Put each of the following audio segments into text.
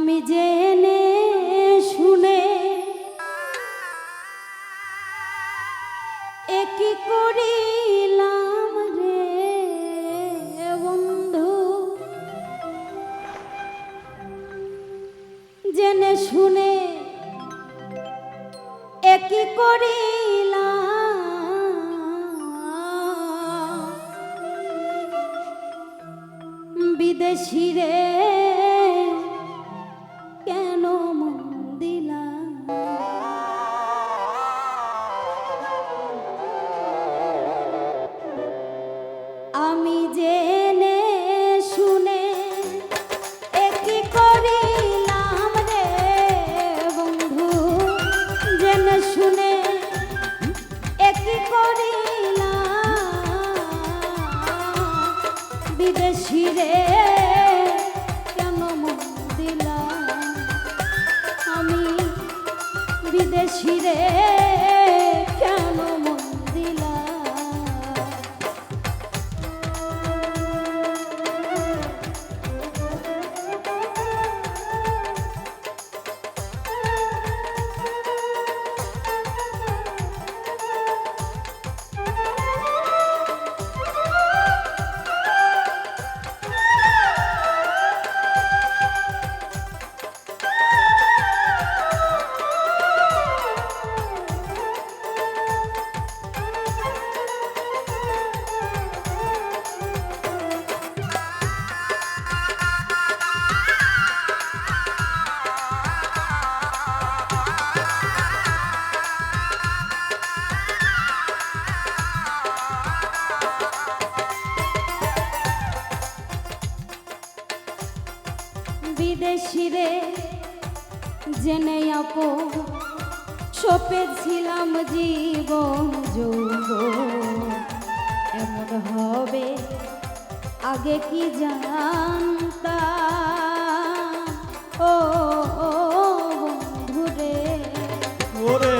আমি জেনে শুনে একই করিলাম রে বন্ধু? জেনে শুনে একই করিলাম? বিদেশি রে বিদেশিরে জেনে আপ সপেছিলাম জীবন যৌব এমন হবে, আগে কি জানতাম? ও বন্ধুরে ওরে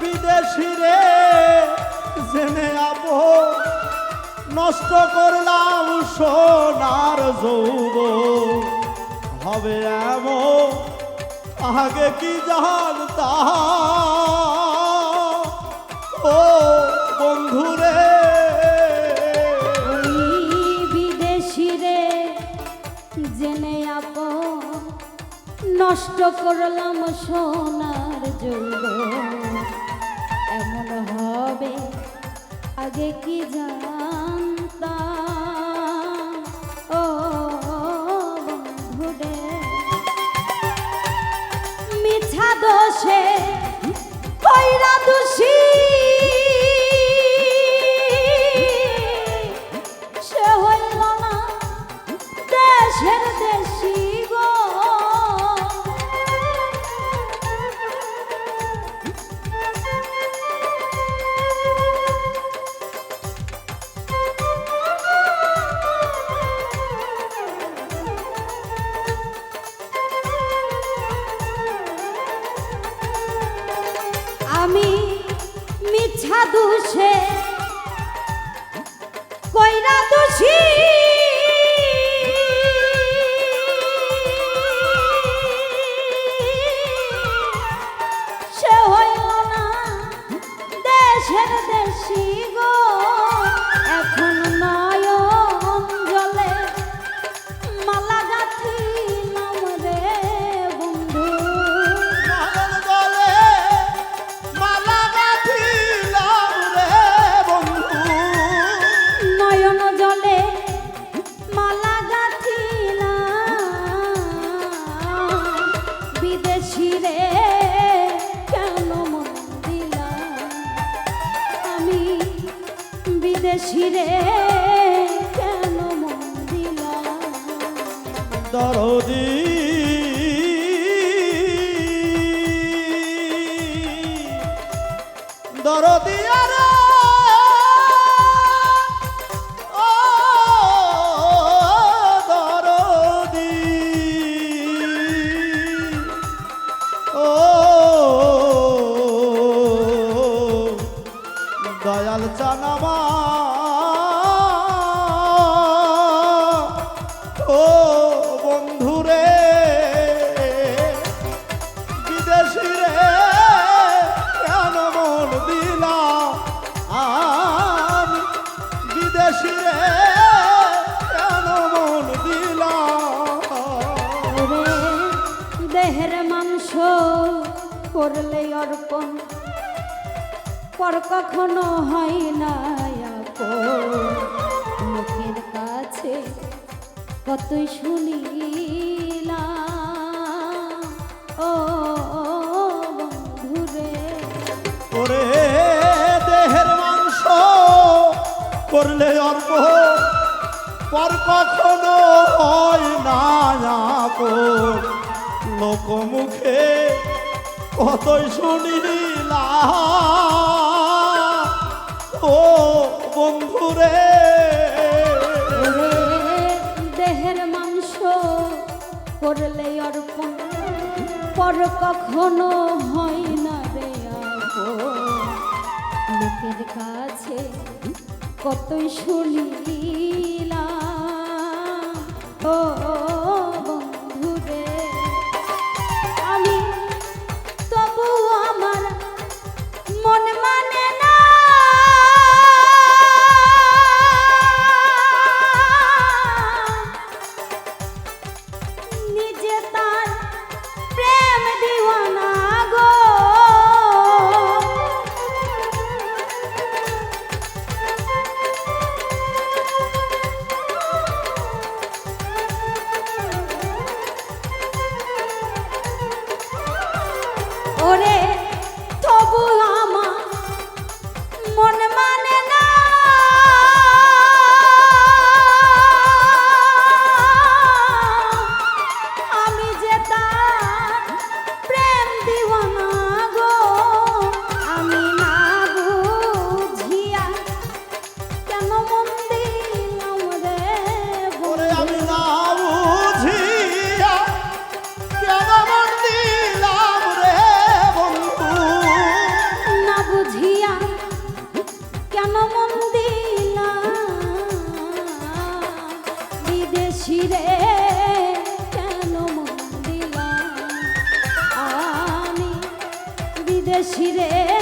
বিদেশি রে, জেনে আবো নষ্ট করলাম সোনার যৌব হবে এমন আগে কি জানতা ও বন্ধুরে। ওই বিদেশিরে জেনে আপ নষ্ট করলাম সোনার যৌব এমন হবে, আগে কি জানতাম? দরদি। দরদি আরে। দয়াল চানামা করলে অর্পণ। পর কখনো হয় না। লোকের কাছে কতই শুনিলাম। ও, বন্ধুরে। ওরে, দেহের মাংস করলে অর্প পর কখনো হয় না আপন লোক মুখে কতই শুনিলাম ও বন্ধুরে। দেহের মাংস করলে অর্পণ, পর কখনো হয় না রে। লোকের কাছে কতই শুনিলাম ও ওরে বিদেশি কেন বিদেশি রে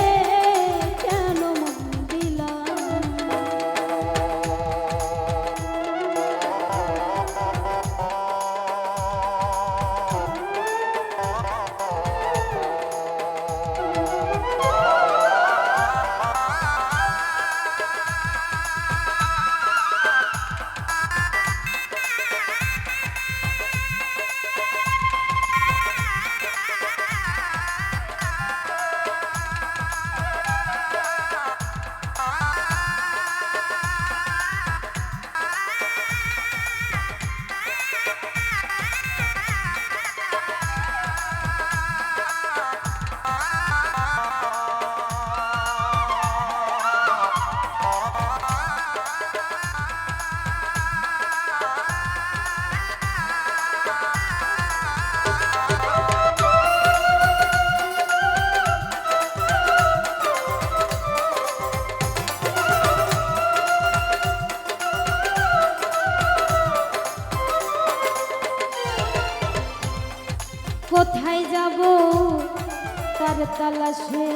তালাশে,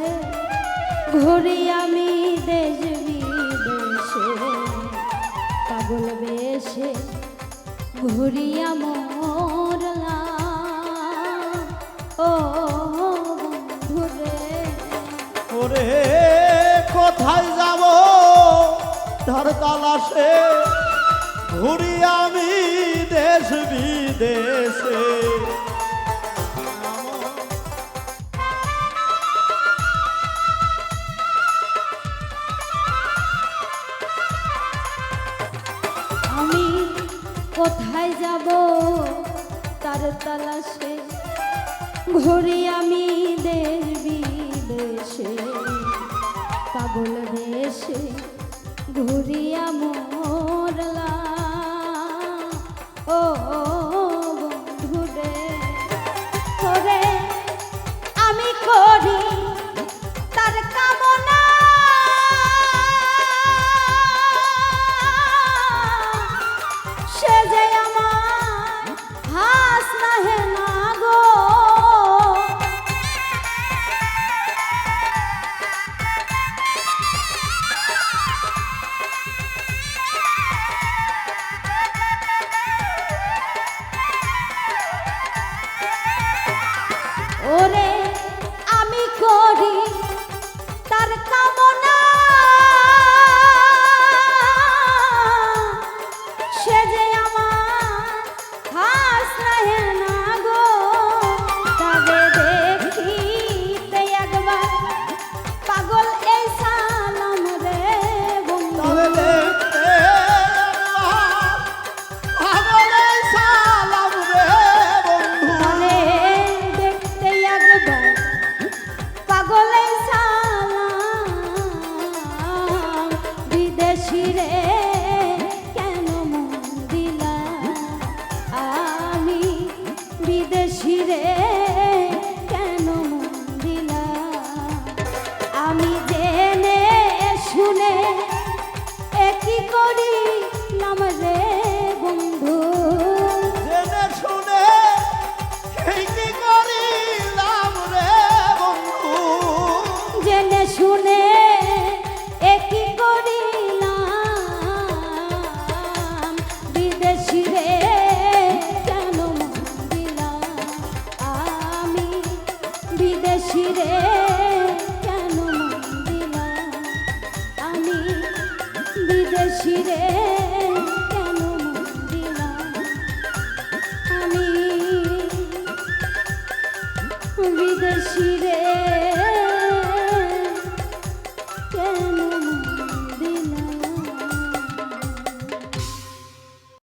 ঘুরি আমি দেশ বিদেশে। পাগল বেশে ঘুরিয়া মরলাম ও বন্ধুরে ওরে, কোথায় যাব? ধর তালাশে, ঘুরি আমি দেশ বিদেশে। কোথায় যাব? তার তালাশে ঘুরি আমি দেশ বিদেশে পাগল দেশে ঘুরিয়া মরলা ও বিদেশি রে কেন দিলাম আমি বিদেশি রে।